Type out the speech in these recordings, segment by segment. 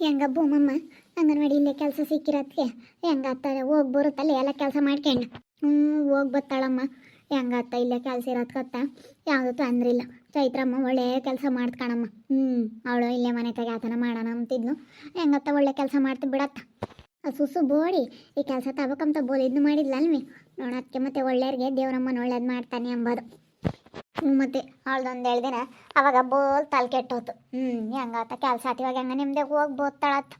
ಹೆಂಗ ಭೂಮಮ್ಮ? ಅಂಗನವಾಡಿ ಇಲ್ಲೇ ಕೆಲಸ ಸಿಕ್ಕಿರತ್ಗೆ. ಹೆಂಗತ್ತ ಹೋಗಿ ಬರುತ್ತಲ್ಲ ಎಲ್ಲ ಕೆಲಸ ಮಾಡ್ಕೊಂಡು. ಹ್ಞೂ ಹೋಗಿ ಬತ್ತಾಳಮ್ಮ ಹೆಂಗತ್ತ ಇಲ್ಲೇ ಕೆಲಸ ಇರತ್ಕತ್ತ ಯಾವುದು ತೊಂದ್ರೆ ಇಲ್ಲ. ಚೈತ್ರಮ್ಮ ಒಳ್ಳೆ ಕೆಲಸ ಮಾಡ್ತ್ಕಣಮ್ಮ ಹ್ಞೂ ಅವಳು ಇಲ್ಲೇ ಮನೆ ತೆಗಾತನ ಮಾಡೋಣ ಅಂತಿದ್ನು ಹೆಂಗತ್ತ ಒಳ್ಳೆ ಕೆಲಸ ಮಾಡ್ತ ಬಿಡತ್ತ? ಸುಸು ಬೋಡಿ ಈ ಕೆಲಸ ತಗೋಕಂತ ಬೋಲಿದ್ದು ಮಾಡಿದ್ಲಲ್ವಿ? ನೋಡೋಕ್ಕೆ ಮತ್ತೆ ಒಳ್ಳೆಯವ್ರಿಗೆ ದೇವರಮ್ಮನ ಒಳ್ಳೇದು ಮಾಡ್ತಾನೆ ಎಂಬುದು ಮತ್ತೆ ಅವಳ್ದೊಂದು ಎರಡು ದಿನ ಅವಾಗ ಬೋಲ್ ತಲೆ ಕೆಟ್ಟೋತು. ಹ್ಞೂ ಹೆಂಗಾತ ಕೆಲಸ ಆತ, ಇವಾಗ ಹೆಂಗ ನಿಮ್ದೆ ಹೋಗಿ ಬೋತ್ತಾಳತ್ತ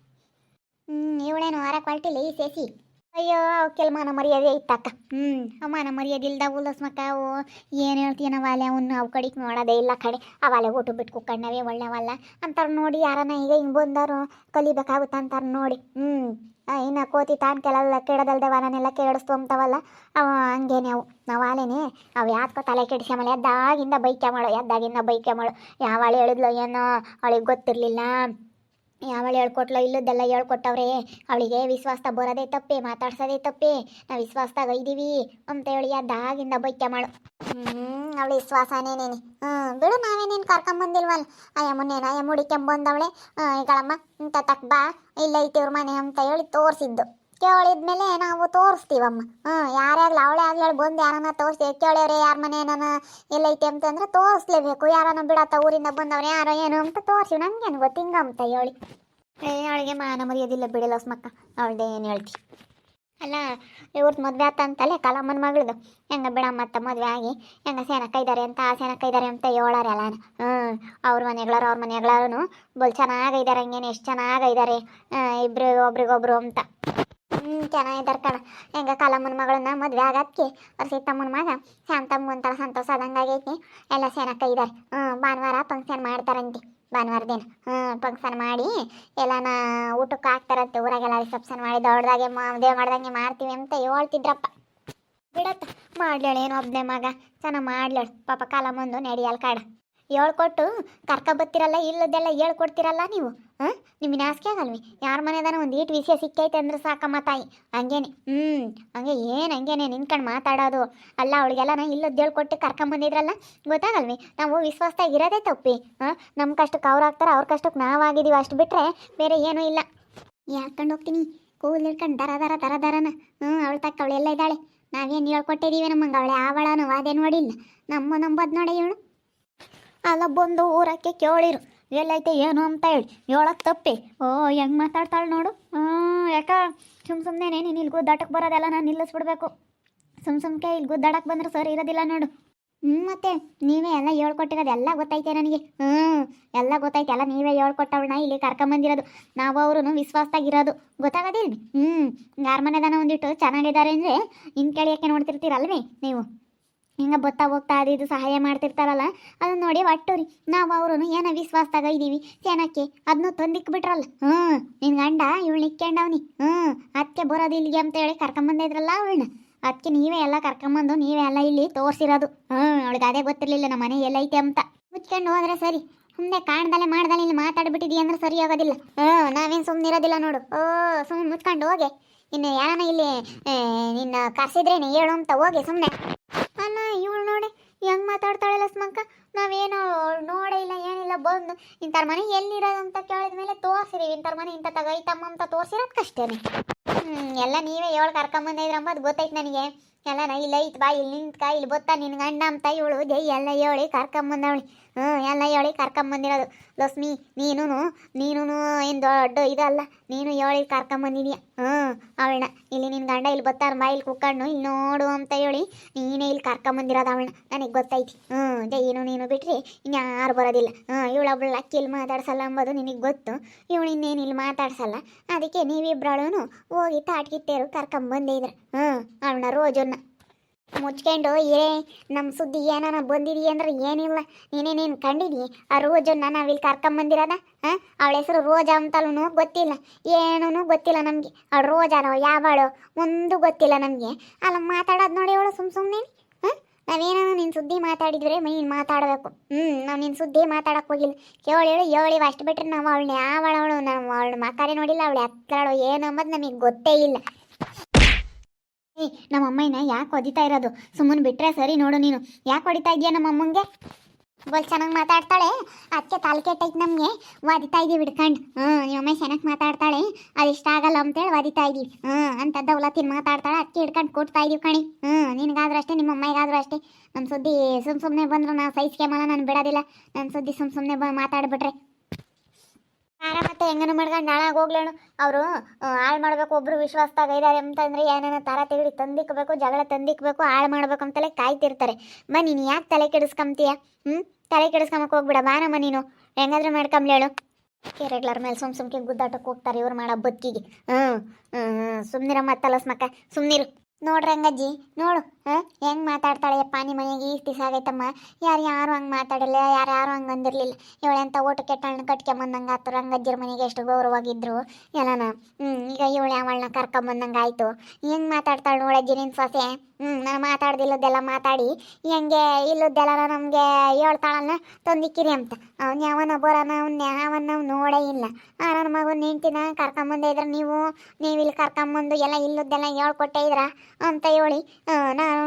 ಹ್ಞೂ ಇವಳೇನು ವಾರ ಈ ಸೇಸಿ? ಅಯ್ಯೋ ಅವಕ್ಕೆಲ್ಲ ಮಾನ ಮರ್ಯಾದೆ ಇತ್ತಕ್ಕ. ಹ್ಞೂ ಅವಮಾನ ಮಾನ ಮರ್ಯಾದೆ ಇಲ್ದ ಉಲ್ಲಸ್ಮಕ್ಕ ಅವು ಏನು ಹೇಳ್ತೀಯ ವಾಲೆ ಅವನು ಅವನ್ನ ಅವು ಕಡೆಗೆ ನೋಡೋದೇ ಇಲ್ಲ ಕಡೆ ಅವಾಲೆ ಊಟ ಬಿಟ್ಟು ಕುಕ್ಕಣ್ಣವೇ ಒಳ್ಳೆವಲ್ಲ. ಅಂತಾರೆ ನೋಡಿ ಯಾರನ್ನ ಈಗ ಹಿಂಗೆ ಬಂದಾರು ಕಲಿಬೇಕಾಗುತ್ತೆ ಅಂತಾರೆ ನೋಡಿ. ಹ್ಞೂ ಇನ್ನು ಕೋತಿ ತಾನು ಕೆಳಲ್ಲ ಕೆಡದಲ್ದೆ ಅಂತವಲ್ಲ ಅವ ಹಂಗೇನೆ ಅವು. ನಾವು ಆಲೇನೆ ಅವು ಯಾತ್ಕೋ ತಲೆ ಕೆಡಿಸ್ಕೊಂಬಲ್ಲ ಎದ್ದಾಗಿಂದ ಬೈಕೆ ಮಾಡು ಎದ್ದಾಗಿಂದ ಬೈಕೆ ಮಾಡು. ಯಾವಳು ಹೇಳಿದ್ಲು ಏನೋ ಅವಳಿಗೆ ಗೊತ್ತಿರಲಿಲ್ಲ. ಯಾವಳು ಹೇಳ್ಕೊಟ್ಲೋ ಇಲ್ಲದ್ದೆಲ್ಲ ಹೇಳ್ಕೊಟ್ಟವ್ರೆ. ಅವಳಿಗೆ ವಿಶ್ವಾಸ ಬರೋದೇ ತಪ್ಪೆ, ಮಾತಾಡ್ಸೋದೇ ತಪ್ಪೆ. ನಾವು ವಿಶ್ವಾಸದಾಗ ಇದ್ದೀವಿ ಅಂತ ಹೇಳಿ ಅದಾಗಿಂದ ಬೈಕೆ ಮಾಡು. ಹ್ಞೂ ಅವಳು ವಿಶ್ವಾಸನೇನೇನೆ ಹ್ಞೂ ಬಿಡು ನಾವೇನೇನು ಕರ್ಕೊಂಬಂದಿಲ್ವಲ್ಲ ಅಯ್ಯ ಮುನ್ನೇನ ಅಯ್ಯ ಮುಡಿಕೊಂಬಂದವಳೆ ಈಗಳಮ್ಮ ಇಂಥ ತಕ್ ಬಾ. ಇಲ್ಲ ಐತಿ ಇವ್ರ ಮನೆ ಅಂತ ಹೇಳಿ ತೋರಿಸಿದ್ದು. ಕೇಳಿದ್ಮೇಲೆ ನಾವು ತೋರಿಸ್ತೀವಮ್ಮ. ಹ್ಞೂ ಯಾರೇ ಆಗಲಿ ಅವಳೇ ಆಗಲಿ ಬಂದು ಯಾರನ್ನ ತೋರಿಸ್ತೀವಿ ಕೇಳ್ಯವ್ರೆ ಯಾರ ಮನೆ ಏನಾನ ಎಲ್ಲೈತೆ ಅಂತಂದ್ರೆ ತೋರಿಸ್ಲೇಬೇಕು. ಯಾರನ್ನ ಬಿಡತ್ತ ಊರಿಂದ ಬಂದವ್ರು, ಯಾರೋ ಏನು ಅಂತ ತೋರಿಸಿ ನಂಗೇನು ಗೊತ್ತು ಹಿಂಗ ಅಂತ ಹೇಳಿ. ಏ, ಅವಳಿಗೆ ಮಾನ ಮರ್ಯಾದಿಲ್ಲ ಬಿಡಿಲ್ಲ ಸ್ಮಕ್ಕ. ಅವಳ್ದೆ ಏನು ಹೇಳ್ತಿ. ಅಲ್ಲ ಇವ್ರದ್ದು ಮದುವೆ ಆತ ಅಂತಲೇ ಕಲಮ್ಮನ ಮಗಳದು. ಹೆಂಗ ಬಿಡಮ್ಮ ಅತ್ತ ಮದುವೆ ಆಗಿ? ಹೆಂಗ ಸೇನಕ್ಕ ಇದ್ದಾರೆ ಅಂತ, ಆ ಸೇನಕ್ಕ ಇದ್ದಾರೆ ಅಂತ ಹೇಳಾರೆ ಅಲ್ಲ ಹ್ಞೂ ಅವ್ರ ಮನೆಗಳಾರು ಅವ್ರ ಮನೆಗಳಾರು ಬಲ್ ಚೆನ್ನಾಗಿದ್ದಾರೆ ಹಂಗೇನು ಎಷ್ಟು ಚೆನ್ನಾಗಿದ್ದಾರೆ ಇಬ್ರು ಒಬ್ರಿಗೊಬ್ರು ಅಂತ. ಹ್ಞೂ ಚೆನ್ನಾಗಿದ್ದಾರೆ ಕಣ. ಹೆಂಗ ಕಲಮ್ಮನ ಮಗಳನ್ನ ಮದುವೆ ಆಗಕ್ಕೆ ಅವ್ರ ತಮ್ಮನ ಮಗ? ಶಾಂತಮ್ಮ ಒಂಥರ ಸಂತೋಷ ಆದಂಗಾಗೈತಿ ಎಲ್ಲ ಸೇನಕ್ಕ ಇದ್ದಾರೆ ಹ್ಞೂ ಭಾನುವಾರ ಫಂಕ್ಷನ್ ಮಾಡ್ತಾರಂತೆ ಭಾನುವಾರ ದಿನ. ಹ್ಞೂ ಫಂಕ್ಷನ್ ಮಾಡಿ ಎಲ್ಲನ ಊಟಕ್ಕೆ ಹಾಕ್ತಾರಂತೆ. ಊರಾಗೆಲ್ಲ ರಿಸೆಪ್ಷನ್ ಮಾಡಿ ದೊಡ್ಡದಾಗೆ ಮದುವೆ ಮಾಡ್ದಂಗೆ ಮಾಡ್ತೀವಿ ಅಂತ ಹೇಳ್ತಿದ್ರಪ್ಪ. ಬಿಡತ್ತ. ಮಾಡ್ಲೇಳು ಏನು ಒಬ್ಬನೇ ಮಗ? ಚೆನ್ನಾಗಿ ಮಾಡ್ಲೇಳು ಪಾಪ ಕಾಲ ಮುಂದೆ ನಡೆಯಲ್ಲ ಕಾಡ. ಹೇಳ್ಕೊಟ್ಟು ಕರ್ಕ ಬತ್ತಿರಲ್ಲ ಇಲ್ಲದೆಲ್ಲ ಹೇಳ್ಕೊಡ್ತಿರಲ್ಲ ನೀವು? ಹಾಂ? ನಿಮ್ಮ ನಾಸಿಕೆ ಆಗಲ್ವಿ? ಯಾರ ಮನೆದಾನ ಒಂದು ಈಟ್ ವಿಷಯ ಸಿಕ್ಕೈತೆ ಅಂದ್ರೆ ಸಾಕಮ್ಮ ತಾಯಿ. ಹಂಗೇನೆ. ಹ್ಞೂ ಹಂಗೆ ಏನು ಹಂಗೇನೆ ನಿಂತ್ಕೊಂಡು ಮಾತಾಡೋದು? ಅಲ್ಲ, ಅವಳಿಗೆಲ್ಲ ನಾ ಇಲ್ಲದ್ದು ಹೇಳ್ಕೊಟ್ಟು ಕರ್ಕೊಂಬಂದಿದ್ರಲ್ಲ, ಗೊತ್ತಾಗಲ್ವಿ? ನಾವು ವಿಶ್ವಾಸದಾಗ ಇರೋದೇ ತಪ್ಪಿ, ಹಾಂ? ನಮ್ಮ ಕಷ್ಟಕ್ಕೆ ಅವ್ರು ಆಗ್ತಾರೆ, ಅವ್ರ ಕಷ್ಟಕ್ಕೆ ನಾವು ಆಗಿದ್ದೀವಿ ಅಷ್ಟು ಬಿಟ್ಟರೆ ಬೇರೆ ಏನೂ ಇಲ್ಲ. ಯಾಕಂಡು ಹೋಗ್ತೀನಿ? ಕೂದಲು ಹಿಡ್ಕೊಂಡು ದರ ದರ ದರ, ದರನ. ಹ್ಞೂ ಅವಳು ತಕ್ಕ ಅವಳೆಲ್ಲ ಇದ್ದಾಳೆ. ನಾವೇನು ಹೇಳ್ಕೊಟ್ಟಿದ್ದೀವಿ ನಮ್ಮಂಗೆ? ಅವಳೆ ಆವಳನು ಅದೇ ನೋಡಿಲ್ಲ. ನಮ್ಮ ನಂಬೋದು ನೋಡಿ ಇವಳು. ಅಲ್ಲ ಬಂದು ಊರಕ್ಕೆ ಕೇಳಿರು. ಎಲ್ಲೈತೆ ಏನು ಅಂತ ಹೇಳಿ. ಹೇಳಕ್ ತಪ್ಪಿ. ಓ, ಹೆಂಗೆ ಮಾತಾಡ್ತಾಳೆ ನೋಡು. ಯಾಕ? ಸುಮ್ ಸುಮ್ಮನೆ ನೀನು ಇಲ್ಲಿ ಗುದ್ದಾಟಕ್ಕೆ ಬರೋದೆಲ್ಲ ನಾನು ನಿಲ್ಲಿಸ್ಬಿಡ್ಬೇಕು. ಸುಮ್ ಸುಮ್ಕೆ ಇಲ್ಲಿ ಗುದ್ದಾಡಕ್ಕೆ ಬಂದ್ರೆ ಸರಿ ಇರೋದಿಲ್ಲ ನೋಡು. ಹ್ಞೂ ಮತ್ತೆ ನೀವೇ ಎಲ್ಲ ಹೇಳ್ಕೊಟ್ಟಿರೋದು ಎಲ್ಲ ಗೊತ್ತೈತೆ ನನಗೆ. ಹ್ಞೂ ಎಲ್ಲ ಗೊತ್ತೈತೆ. ಎಲ್ಲ ನೀವೇ ಹೇಳ್ಕೊಟ್ಟವಣ್ಣ ಇಲ್ಲಿ ಕರ್ಕೊಂಬಂದಿರೋದು ನಾವು ಅವರು ವಿಶ್ವಾಸದಾಗಿರೋದು ಗೊತ್ತಾಗೋದಿಲ್ಲ ಹ್ಞೂ ಯಾರ ಮನೆದಾನ ಒಂದಿಟ್ಟು ಚೆನ್ನಾಗಿದ್ದಾರೆ ಅಂದರೆ ಇನ್ನು ಕೇಳಿಯಕ್ಕೆ ನೋಡ್ತಿರ್ತೀರಲ್ವೇ ನೀವು? ಹಿಂಗೆ ಬತ್ತಾ ಹೋಗ್ತಾ ಅದು ಸಹಾಯ ಮಾಡ್ತಿರ್ತಾರಲ್ಲ ಅದನ್ನ ನೋಡಿ ಒಟ್ಟು ರೀ ನಾವು ಅವ್ರೂ ಏನೋ ವಿಶ್ವಾಸದಾಗ ಇದ್ದೀವಿ ಏನಕ್ಕೆ ಅದನ್ನು ತಂದಿಕ್ಬಿಟ್ರಲ್ಲ. ಹ್ಞೂ ನಿನ್ನ ಗಂಡ ಇವಳು ನಿಕ್ಕೊಂಡವ್ನಿ ಹ್ಞೂ ಅದಕ್ಕೆ ಬರೋದು ಇಲ್ಲಿಗೆ ಅಂತ ಹೇಳಿ ಕರ್ಕೊಂಬಂದಿದ್ರಲ್ಲ ಅವಳನ್ನ. ಅದಕ್ಕೆ ನೀವೇ ಎಲ್ಲ ಕರ್ಕೊಂಬಂದು ನೀವೇ ಎಲ್ಲ ಇಲ್ಲಿ ತೋರಿಸಿರೋದು. ಹ್ಞೂ, ಅವಳಿಗೆ ಅದೇ ಗೊತ್ತಿರಲಿಲ್ಲ ನಮ್ಮ ಮನೆ ಎಲ್ಲೈತೆ ಅಂತ. ಮುಚ್ಕೊಂಡು ಹೋದ್ರೆ ಸರಿ. ಸುಮ್ಮನೆ ಕಾಣ್ದಲೆ ಮಾಡ್ದಲೆ ಇಲ್ಲಿ ಮಾತಾಡ್ಬಿಟ್ಟಿದೀಯ ಅಂದ್ರೆ ಸರಿ ಆಗೋದಿಲ್ಲ. ಹ್ಞೂ, ನಾವೇನು ಸುಮ್ಮನೆ ಇರೋದಿಲ್ಲ ನೋಡು. ಓ ಸುಮ್ಮನೆ ಮುಚ್ಕೊಂಡು ಹೋಗೆ. ಇನ್ನು ಯಾರನ್ನ ಇಲ್ಲಿ ನಿನ್ನ ಕರ್ಸಿದ್ರೇನೆ ಹೇಳು ಅಂತ ಹೋಗಿ ಸುಮ್ಮನೆ ಹೆಂಗ್ ಮಾತಾಡ್ತಾಳೆ ಲಸ್ಮಕ್ಕ ನಾವೇನೋ ನೋಡೇ ಇಲ್ಲ, ಏನಿಲ್ಲ, ಬಂದು ಇಂಥರ ಮನೆ ಎಲ್ಲಿರೋದು ಅಂತ ಕೇಳಿದ್ಮೇಲೆ ತೋರಿಸಿರಿ ಇಂಥರ ಮನೆ ಇಂಥ ತಗೈತಮ್ಮ ಅಂತ ತೋರಿಸಿರೋದು ಕಷ್ಟೇನೆ ಹ್ಮ್, ಎಲ್ಲ ನೀವೇ ಏಳು ಕರ್ಕೊಂಬಂದಿದ್ರಮ್ಮ ಅದು ಗೊತ್ತೈತೆ ನನಗೆ. ಎಲ್ಲ ನಾ ಇಲ್ಲ ಐತ್ ಬಾ, ಇಲ್ಲಿ ನಿಂತ್ಕ, ಇಲ್ಲಿ ಬತ್ತಾ ನಿನ್ ಗಂಡ ಅಂತ ಇವಳು. ಜೈ ಎಲ್ಲ ಹೇಳಿ ಕರ್ಕೊಂಬಂದವಳಿ ಹ್ಞೂ ಎಲ್ಲ ಹೇಳಿ ಕರ್ಕೊಂಬಂದಿರೋದು. ಲಕ್ಷ್ಮಿ ನೀನು ನೀನು ಏನು ದೊಡ್ಡ ಇದಲ್ಲ. ನೀನು ಹೇಳಿ ಕರ್ಕೊಂಬಂದಿದೀಯ? ಹ್ಞೂ ಅವಳನ್ನ ಇಲ್ಲಿ ನಿನ್ ಗಂಡ ಇಲ್ಲಿ ಬತ್ತಾರ, ಬಾ, ಇಲ್ಲಿ ಕುಕ್ಕಣ್ಣು ಇಲ್ಲಿ ನೋಡು ಅಂತ ಹೇಳಿ ನೀನೇ ಇಲ್ಲಿ ಕರ್ಕೊಂಬಂದಿರೋದು ಅವಳನ್ನ ನನಗೆ ಗೊತ್ತೈತಿ. ಹ್ಞೂ ಜೈನು ನೀನು ಬಿಟ್ರಿ ಇನ್ಯಾರು ಬರೋದಿಲ್ಲ. ಹ್ಞೂ ಅಕ್ಕಿ ಇಲ್ಲಿ ಮಾತಾಡ್ಸಲ್ಲ ಅಂಬೋದು ನಿನಗೆ ಗೊತ್ತು. ಇವಳು ಇನ್ನೇನು ಇಲ್ಲಿ ಮಾತಾಡ್ಸಲ್ಲ. ಅದಕ್ಕೆ ನೀವಿಬ್ರಳು ಹೋಗಿ ತಾಟ್ಗಿತ್ತೇರು ಕರ್ಕೊಂಬಂದಿದ್ರ ಹ್ಞೂ ಅವಳನ್ನ ರೋಜನ್ನ. ಮುಚ್ಕೊಂಡು ಏ ನಮ್ಮ ಸುದ್ದಿ ಏನಾನ ಬಂದಿದಿ ಅಂದ್ರೆ ಏನಿಲ್ಲ. ನೀನೇ ನೀನು ಕಂಡಿದಿ? ಆ ರೋಜನ್ನ ನಾವಿಲ್ಲಿ ಕರ್ಕೊಂಬಂದಿರೋದ ಹಾಂ ಅವಳ ಹೆಸರು ರೋಜಾ ಅಂತಲೂ ಗೊತ್ತಿಲ್ಲ. ಏನೂ ಗೊತ್ತಿಲ್ಲ ನಮಗೆ. ಅವಳು ರೋಜಾನೋ ಯಾವಳು, ಒಂದು ಗೊತ್ತಿಲ್ಲ ನಮಗೆ. ಅಲ್ಲ, ಮಾತಾಡೋದು ನೋಡಿ ಅವಳು ಸುಮ್ಮ ಸುಮ್ಮನೆ ಹಾಂ ನಾವೇನೋ ನಿನ್ನ ಸುದ್ದಿ ಮಾತಾಡಿದ್ರೆ ನೀನು ಮಾತಾಡಬೇಕು. ಹ್ಞೂ ನಾವು ನಿನ್ನ ಸುದ್ದಿ ಮಾತಾಡಕ್ಕೆ ಹೋಗಿಲ್ಲ. ಕೇಳಿ ಹೇಳಿ ಹೇಳಿವ ಅಷ್ಟು ಬಿಟ್ಟರೆ ನಾವು ಅವಳನ್ನ ಯಾವಳವಳು ನಾವು ಅವಳ ಮಕಾರೆ ನೋಡಿಲ್ಲ, ಅವಳು ಎತ್ತಳಳು ಏನು ಅಂಬೋದು ನಮಗೆ ಗೊತ್ತೇ ಇಲ್ಲ. ಏ, ನಮ್ಮ ಅಮ್ಮನ ಯಾಕೆ ಹೊಡಿತಾ ಇರೋದು? ಸುಮ್ಮನೆ ಬಿಟ್ರೆ ಸರಿ ನೋಡು ನೀನು. ಯಾಕೆ ಹೊಡಿತಾ ಇದೆಯಾ ನಮ್ಮ ಅಮ್ಮಂಗೆ? ಬೋಲ್ ಚೆನ್ನಾಗಿ ಮಾತಾಡ್ತಾಳೆ. ಅದಕ್ಕೆ ತಾಲ್ ಕೆಟ್ಟೈತೆ ನಮಗೆ. ವಾದಿತಾ ಇದೀವಿ ಬಿಡ್ಕಂಡು. ಹ್ಞೂ ನಿಮ್ಮಮ್ಮ ಚೆನ್ನಾಗಿ ಮಾತಾಡ್ತಾಳೆ. ಅದು ಇಷ್ಟ ಆಗಲ್ಲ ಅಂತೇಳಿ ವಾದಿತಾ ಇದೀವಿ ಹ್ಞೂ ಅಂತ ದೌಲತ್ತಿನ ಮಾತಾಡ್ತಾಳೆ. ಅದಕ್ಕೆ ಹಿಡ್ಕೊಂಡು ಕೊಡ್ತಾ ಇದೀವಿ ಕಣಿ. ಹ್ಞೂ ನಿನಗಾದ್ರೂ ಅಷ್ಟೇ, ನಿಮ್ಮ ಅಮ್ಮಗಾದ್ರೂ ಅಷ್ಟೇ. ನಮ್ಮ ಸುದ್ದಿ ಸುಮ್ ಸುಮ್ಮನೆ ಬಂದ್ರು ನಾವು ಸಹಿಸ್ಕೆಮಲ್ಲ ನಾನು ಬಿಡೋದಿಲ್ಲ. ನನ್ನ ಸುದ್ದಿ ಸುಮ್ ಸುಮ್ಮನೆ ಬ ಮಾತಾಡ್ಬಿಟ್ರೆ. ಆರ ಮತ್ತೆ ಹೆಂಗನ ಮಾಡ್ಕೊಂಡು ಹಾಳಾಗಿ ಹೋಗ್ಲೇನು? ಅವರು ಹಾಳು ಮಾಡ್ಬೇಕು, ಒಬ್ರು ವಿಶ್ವಾಸದಾಗ ಇದ್ದಾರೆ ಅಂತಂದ್ರೆ ಏನೇನೋ ತರ ತಿಳಿ ತಂದಿಕ್ಬೇಕು, ಜಗಳ ತಂದಿಕ್ಬೇಕು, ಹಾಳು ಮಾಡ್ಬೇಕು ಅಂತಲೇ ಕಾಯ್ತಿರ್ತಾರೆ. ಮ, ನೀನು ಯಾಕೆ ತಲೆ ಕೆಡಿಸ್ಕೊಂತೀಯ ಹ್ಞೂ ತಲೆ ಕೆಡಿಸ್ಕೊಂಬಕ್ ಹೋಗ್ಬಿಡ ಬಾನಮ್ಮ ನೀನು. ಹೆಂಗಾದ್ರೂ ಮಾಡ್ಕೊಂಬ್ಲೇಳು ಕೆರೆಗ್ಲರ ಮೇಲೆ ಸುಮ್ ಸುಮ್ಕೆ ಗುದ್ದಾಟಕ್ಕೆ ಹೋಗ್ತಾರೆ ಇವ್ರು ಮಾಡೋ ಬದುಕಿಗೆ. ಹ್ಞೂ ಹ್ಞೂ ಸುಮ್ನಿರ ಮತ್ತಲಸ್ ಮಕ್ಕ ಸುಮ್ನಿರು. ನೋಡ್ರಿ ಹಂಗಜ್ಜಿ, ನೋಡು. ಹೆಂಗೆ ಮಾತಾಡ್ತಾಳೆ ಯಪ್ಪ ನಿಮ್ಮ ಮನೆಗೆ? ಈ ದಿವಸ ಆಗೈತಮ್ಮ. ಯಾರು ಯಾರು ಹಂಗೆ ಮಾತಾಡಿಲ್ಲ, ಯಾರು ಯಾರು ಹಂಗೆ ಅಂದಿರಲಿಲ್ಲ. ಇವಳೆಂತ ಊಟ ಕೆಟ್ಟಣ್ಣ ಕಟ್ಕೊಂಬಂದಂಗೆ ಆತು. ಅಜ್ಜರ ಮನೆಗೆ ಎಷ್ಟು ಗೌರವಾಗಿದ್ರು ಎಲ್ಲನ. ಹ್ಞೂ ಈಗ ಇವಳೆ ಅವಳನ್ನ ಕರ್ಕೊಂಬಂದಂಗೆ ಆಯಿತು. ಹೆಂಗೆ ಮಾತಾಡ್ತಾಳೆ ನೋಡಜ್ಜಿ ನಿನ್ನ ಸೊಸೆ? ಹ್ಞೂ ನಾನು ಮಾತಾಡ್ದಿಲ್ಲದೆಲ್ಲ ಮಾತಾಡಿ. ಹೆಂಗೆ ಇಲ್ಲದ್ದೆಲ್ಲ ನಮಗೆ ಹೇಳ್ತಾಳನ್ನ ತಂದಿಕ್ಕಿರಿ ಅಂತ. ಅವ್ನು ಯಾವನ ಬರೋನ, ಅವ್ನ ಯಾವನ್ನ ನಾವು ನೋಡೇ ಇಲ್ಲ. ಆ ನನ್ನ ಮಗನ ನಿಂತಿನ ಕರ್ಕೊಂಬಂದೇ ಇದ್ರೆ ನೀವು ನೀವು ಇಲ್ಲಿ ಕರ್ಕೊಂಬಂದು ಎಲ್ಲ ಇಲ್ಲದ್ದೆಲ್ಲ ಹೇಳ್ಕೊಟ್ಟೆ ಇದ್ರ ಅಂತ ಹೇಳಿ ನಾನು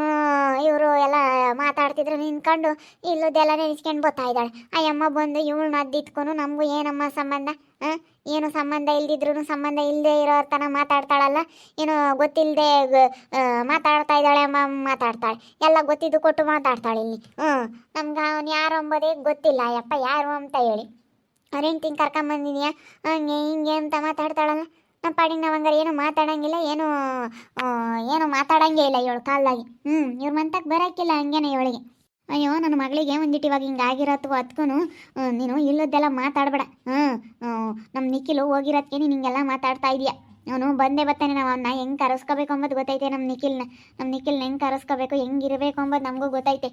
ಇವರು ಎಲ್ಲ ಮಾತಾಡ್ತಿದ್ರು, ನಿಂತ್ಕೊಂಡು ಇಲ್ಲದೆಲ್ಲ ನೆನೆಸ್ಕೊಂಡು ಬರ್ತಾ ಇದ್ದಾಳೆ. ಅಯ್ಯಮ್ಮ ಬಂದು ಇವಳನ್ನ ಇಟ್ಕೊಂಡು ನಮಗೂ ಏನಮ್ಮ ಸಂಬಂಧ? ಏನು ಸಂಬಂಧ ಇಲ್ದಿದ್ರು ಸಂಬಂಧ ಇಲ್ಲದೆ ಇರೋ ತನ ಮಾತಾಡ್ತಾಳಲ್ಲ? ಏನು ಗೊತ್ತಿಲ್ಲದೆ ಮಾತಾಡ್ತಾ ಇದ್ದಾಳೆ ಅಮ್ಮ, ಮಾತಾಡ್ತಾಳೆ. ಎಲ್ಲ ಗೊತ್ತಿದ್ದು ಕೊಟ್ಟು ಮಾತಾಡ್ತಾಳೆ ಇಲ್ಲಿ. ಹ್ಞೂ ನಮ್ಗೆ ಅವ್ನು ಯಾರು ಅಂಬೋದೇ ಗೊತ್ತಿಲ್ಲ ಯಪ್ಪ ಯಾರು ಅಂತ ಹೇಳಿ. ಅವ್ರೇನು ತಿಂಗ್ ಕರ್ಕೊಂಬಂದಿದ್ಯಾ? ಹಂಗೆ ಹಿಂಗೆ ಅಂತ ಮಾತಾಡ್ತಾಳಲ್ಲ. ನಮ್ಮ ಪಾಡಿಗೆ ನಾವು ಹಂಗಾರೆ ಏನು ಮಾತಾಡಂಗಿಲ್ಲ, ಏನು ಏನು ಮಾತಾಡಂಗೇ ಇಲ್ಲ ಇವಳು ಕಾಲ್ದಾಗಿ. ಹ್ಞೂ ಇವ್ರ ಮಂತಕ್ಕೆ ಬರೋಕ್ಕಿಲ್ಲ ಹಂಗೇನೆ ಇವಳಿಗೆ. ಅಯ್ಯೋ, ನನ್ನ ಮಗಳಿಗೆ ಒಂದಿಟ್ಟು ಇವಾಗ ಹಿಂಗೆ ಆಗಿರತ್ತು ಅದಕ್ಕೂ ನೀನು ಇಲ್ಲದ್ದೆಲ್ಲ ಮಾತಾಡಬೇಡ. ಹ್ಞೂ ನಮ್ಮ ನಿಖಿಲು ಹೋಗಿರೋದಕ್ಕೆ ನೀನು ಹಿಂಗೆಲ್ಲ ಮಾತಾಡ್ತಾ ಇದೀಯ? ಅವನು ಬಂದೇ ಬರ್ತಾನೆ, ನಾವು ಅವನ್ನ ಹೆಂಗೆ ಕರೆಸ್ಕೋಬೇಕು ಅಂಬೋದು ಗೊತ್ತೈತೆ ನಮ್ಮ ನಿಖಿಲ್ನ. ನಮ್ಮ ನಿಖಿಲ್ನ ಹೆಂಗೆ ಕರೆಸ್ಕೋಬೇಕು, ಹೆಂಗೆ ಇರಬೇಕು ಅಂಬೋದು ನಮಗೂ ಗೊತ್ತೈತೆ.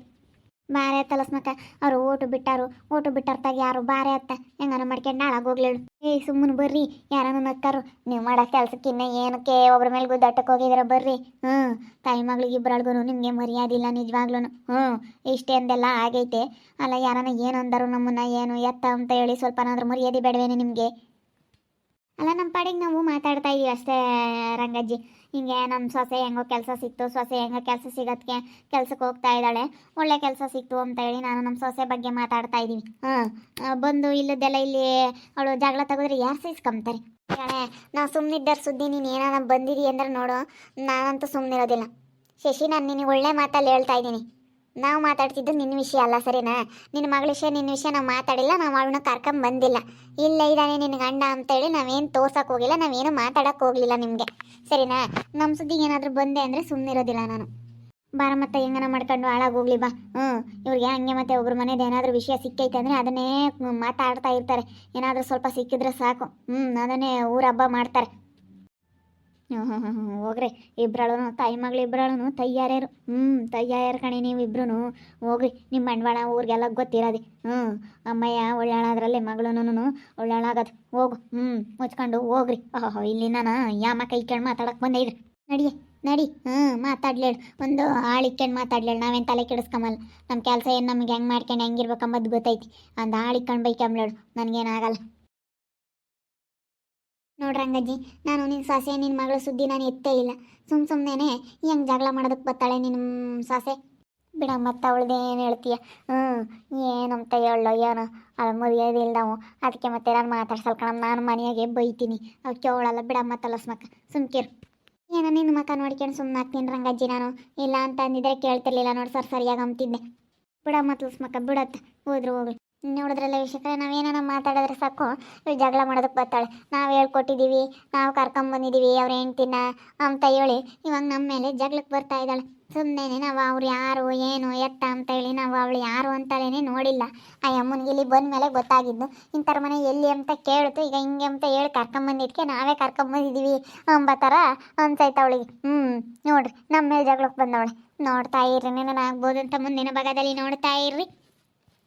ಬಾರೆ ತಲಸ್ಮಕ ಅವರು ಓಟು ಬಿಟ್ಟಾರು, ಓಟು ಬಿಟ್ಟಾರ್ತಾಗ ಯಾರು ಬಾರೆ ಅತ್ತ. ಹೆಂಗಾನ ಮಾಡ್ಕೊಂಡು ನಾಳಾಗ ಹೋಗ್ಲೇಳು. ಏ ಸುಮ್ಮನೆ ಬರ್ರಿ. ಯಾರನ್ನು ನಕ್ಕಾರು ನೀವು ಮಾಡೋ ಕೆಲ್ಸಕ್ಕಿನ್ನ ಏನಕ್ಕೆ ಒಬ್ರ ಮೇಲೆ ಗುದ್ದಾಟಕ್ಕೆ ಹೋಗಿದ್ದೀರ ಬರ್ರಿ. ಹ್ಞೂ ತಾಯಿ ಮಗಳಿಗೆ ಇಬ್ಬರಳ್ಗೂ ನಿಮಗೆ ಮರ್ಯಾದಿಲ್ಲ ನಿಜವಾಗ್ಲೂ ಹ್ಞೂ ಇಷ್ಟೇ ಅಂದೆಲ್ಲ ಆಗೈತೆ. ಅಲ್ಲ ಯಾರನ್ನ ಏನು ನಮ್ಮನ್ನ, ಏನು ಎತ್ತ ಅಂತ ಹೇಳಿ ಸ್ವಲ್ಪನಾದ್ರೂ ಮರ್ಯಾದೆ ಬೇಡವೇನೆ ನಿಮಗೆ? ಅಲ್ಲ ನಮ್ಮ ಪಾಡಿಗೆ ನಾವು ಮಾತಾಡ್ತಾ ಇದೀವಿ ಅಷ್ಟೇ ರಂಗಜ್ಜಿ. ಹಿಂಗೆ ನಮ್ಮ ಸೊಸೆ ಹೆಂಗೋ ಕೆಲಸ ಸಿಕ್ತು, ಸೊಸೆ ಹೆಂಗೋ ಕೆಲಸ ಸಿಗೋದಕ್ಕೆ ಕೆಲ್ಸಕ್ಕೆ ಹೋಗ್ತಾ ಇದ್ದಾಳೆ. ಒಳ್ಳೆ ಕೆಲಸ ಸಿಕ್ತು ಅಂತ ಹೇಳಿ ನಾನು ನಮ್ಮ ಸೊಸೆ ಬಗ್ಗೆ ಮಾತಾಡ್ತಾ ಇದ್ದೀವಿ ಹಾಂ ಬಂದು ಇಲ್ಲದೆಲ್ಲ ಇಲ್ಲಿ ಅವಳು ಜಗಳ ತೆಗೆದ್ರೆ ಯಾರು ಸಹಿಸ್ಕೊಂತಾರೆ ಕಣೆ ನಾವು ಸುಮ್ಮನಿದ್ದರ ಸುದ್ದಿ, ನೀನು ಏನಾರ ಬಂದಿದಿ ಅಂದ್ರೆ ನೋಡು. ನಾನಂತೂ ಸುಮ್ಮನಿರೋದಿಲ್ಲ ಶಶಿ, ನಾನು ನಿನಗೆ ಒಳ್ಳೆ ಮಾತಲ್ಲಿ ಹೇಳ್ತಾ ಇದ್ದೀನಿ ನಾವು ಮಾತಾಡ್ತಿದ್ದು ನಿನ್ನ ವಿಷಯ ಅಲ್ಲ, ಸರಿನಾ? ನಿನ್ನ ಮಗಳ ವಿಷಯ ನಿನ್ನ ವಿಷಯ ನಾವು ಮಾತಾಡಿಲ್ಲ, ನಾವು ಅವಳನ್ನ ಕರ್ಕೊಂಡ್ ಬಂದಿಲ್ಲ. ಇಲ್ಲ ಇದ್ದಾನೆ ನಿನ್ನ ಗಂಡ ಅಂತೇಳಿ ನಾವೇನು ತೋರ್ಸಕ್ಕೆ ಹೋಗಿಲ್ಲ, ನಾವೇನು ಮಾತಾಡಕ್ಕೆ ಹೋಗಲಿಲ್ಲ ನಿಮಗೆ. ಸರಿನಾ? ನಮ್ಮ ಸುದ್ದಿಗೆ ಏನಾದರೂ ಬಂದೆ ಅಂದರೆ ಸುಮ್ಮನಿರೋದಿಲ್ಲ ನಾನು. ಬಾರ ಮತ್ತೆ ಹೆಂಗನ ಮಾಡ್ಕೊಂಡು ಹಾಳಾಗೋಗ್ಲಿ ಬಾ. ಹ್ಞೂ ಇವ್ರಿಗೆ ಹಂಗೆ ಮತ್ತೆ ಒಬ್ರ ಮನೇದು ಏನಾದರೂ ವಿಷಯ ಸಿಕ್ಕೈತೆ ಅಂದರೆ ಅದನ್ನೇ ಮಾತಾಡ್ತಾ ಇರ್ತಾರೆ. ಏನಾದರೂ ಸ್ವಲ್ಪ ಸಿಕ್ಕಿದ್ರೆ ಸಾಕು. ಹ್ಞೂ ಅದನ್ನೇ ಊರ ಹಬ್ಬ ಮಾಡ್ತಾರೆ. ಹೋಗ್ರಿ. ಇಬ್ರಳು ತಾಯಿ ಮಗಳು ಇಬ್ರಳು ತಯ್ಯಾರ್ಯಾರು. ಹ್ಞೂ ತಯ್ಯಾರ್ಯಾರು ಕಣಿ ನೀವು ಹೋಗ್ರಿ. ನಿಮ್ಮ ಬಂಡವಾಳ, ಊರಿಗೆಲ್ಲ ಗೊತ್ತಿರೋದು. ಹ್ಞೂ ಅಮ್ಮಯ್ಯ ಒಳ್ಳಾಳದ್ರಲ್ಲೇ ಮಗಳೂನು ಒಳ್ಳಾಳಾಗದು ಹೋಗು. ಹ್ಞೂ ಮುಚ್ಕೊಂಡು ಹೋಗ್ರಿ. ಓಹೋ ಇಲ್ಲಿ ನಾನು ಯಾಮ ಕೈ ಕೇಳಿ ಮಾತಾಡಕ್ಕೆ ಬಂದೆ ಇದ್ರಿ. ನಡಿ ನಡಿ. ಹ್ಞೂ ಮಾತಾಡ್ಲೇಳು. ಒಂದು ಆಳಿಕ್ಕೊಂಡು ಮಾತಾಡ್ಲೇಳು. ನಾವೇನು ತಲೆ ಕೆಡಿಸ್ಕೊಂಬಲ್ಲ ನಮ್ಮ ಕೆಲಸ ಏನು ನಮ್ಗೆ ಹೆಂಗೆ ಮಾಡ್ಕೊಂಡು ಹೆಂಗಿರ್ಬೇಕಂಬದು ಗೊತ್ತೈತಿ. ಒಂದು ಆಳಿಕ್ಕೊಂಡು ಬೈಕೊಂಬ್ಲೇಳು. ನನಗೇನಾಗಲ್ಲ ನೋಡ್ರಂಗಜ್ಜಿ ನಾನು ನಿನ್ನ ಸಾಸೆ ನಿನ್ನ ಮಗಳ ಸುದ್ದಿ ನಾನು ಎತ್ತೇ ಇಲ್ಲ. ಸುಮ್ ಸುಮ್ಮನೆ ಹೆಂಗೆ ಜಗಳ ಮಾಡೋದಕ್ಕೆ ಬರ್ತಾಳೆ ನಿನ್ನ ಸಾಸೆ? ಬಿಡ, ಮತ್ತೆ ಅವಳದ್ದು ಏನು ಹೇಳ್ತೀಯ? ಹ್ಞೂ ಏನಂತ ಹೇಳೋ ಏನೋ, ಅದು ಮರ್ಯಾದೆ ನಾವು ಅದಕ್ಕೆ ಮತ್ತೆ ನಾನು ಮಾತಾಡ್ಸಲ್ಕಣ ನಾನು ಮನೆಯಾಗೆ ಬೈತೀನಿ. ಅವಕ್ಕೆ ಅವಳಲ್ಲ, ಬಿಡ ಮತ್ತಲ್ಲ ಸ್ಮಕ್ಕ ಸುಮ್ಕಿರು ಏನೋ ನಿನ್ನ ಮಕ್ಕ ನೋಡ್ಕೊಂಡು ಸುಮ್ಮನೆ ಹಾಕ್ತೀನಿ ರಂಗಜ್ಜಿ ನಾನು. ಇಲ್ಲ ಅಂತ ಅಂದಿದ್ರೆ ಕೇಳ್ತಿರ್ಲಿಲ್ಲ ನೋಡಿ, ಸರ್ ಸರಿಯಾಗಿ ಅಂತಿದ್ದೆ ಬಿಡ ಮತ್ತಲ ಸ್ಮಕ್ಕ ಬಿಡತ್ತೆ ಹೋದ್ರು ಹೋಗ್ಲಿ. ನೋಡಿದ್ರಲ್ಲ ವಿಷಯಕ್ಕೆ ನಾವೇನೋ ಮಾತಾಡಿದ್ರೆ ಸಾಕು. ಜಗಳ ಮಾಡೋದಕ್ಕೆ ಬರ್ತಾಳೆ. ನಾವು ಹೇಳ್ಕೊಟ್ಟಿದ್ದೀವಿ ನಾವು ಕರ್ಕೊಂಬಂದಿದ್ದೀವಿ ಅವ್ರ ಹೆಂಡ್ತಿನ ಅಂತ ಹೇಳಿ ಇವಾಗ ನಮ್ಮ ಮೇಲೆ ಜಗಳಕ್ಕೆ ಬರ್ತಾ ಇದ್ದಾಳೆ. ಸುಮ್ಮನೆ ನಾವು ಅವ್ರು ಯಾರು, ಏನು, ಎತ್ತ ಅಂತ ಹೇಳಿ ನಾವು ಅವಳು ಯಾರು ಅಂತಲೇ ನೋಡಿಲ್ಲ. ಆ ಅಮ್ಮನಿಗೆ ಇಲ್ಲಿ ಬಂದ ಮೇಲೆ ಗೊತ್ತಾಗಿದ್ದು ಇಂಥರ ಮನೆ ಎಲ್ಲಿ ಅಂತ ಕೇಳ್ತು, ಈಗ ಹಿಂಗೆ ಅಂತ ಹೇಳಿ ಕರ್ಕೊಂಬಂದಿದ್ದಕ್ಕೆ ನಾವೇ ಕರ್ಕೊಂಬಂದಿದ್ದೀವಿ ಅಂಬ ಥರ ಅನ್ಸೈತೆ ಅವಳಿಗೆ. ಹ್ಞೂ ನೋಡ್ರಿ ನಮ್ಮ ಮೇಲೆ ಜಗಳಕ್ಕೆ ಬಂದವಳೆ. ನೋಡ್ತಾ ಇರ್ರಿ ನಾನು ಆಗ್ಬೋದು ಅಂತ ಮುಂದಿನ ಭಾಗದಲ್ಲಿ ನೋಡ್ತಾ ಇರ್ರಿ.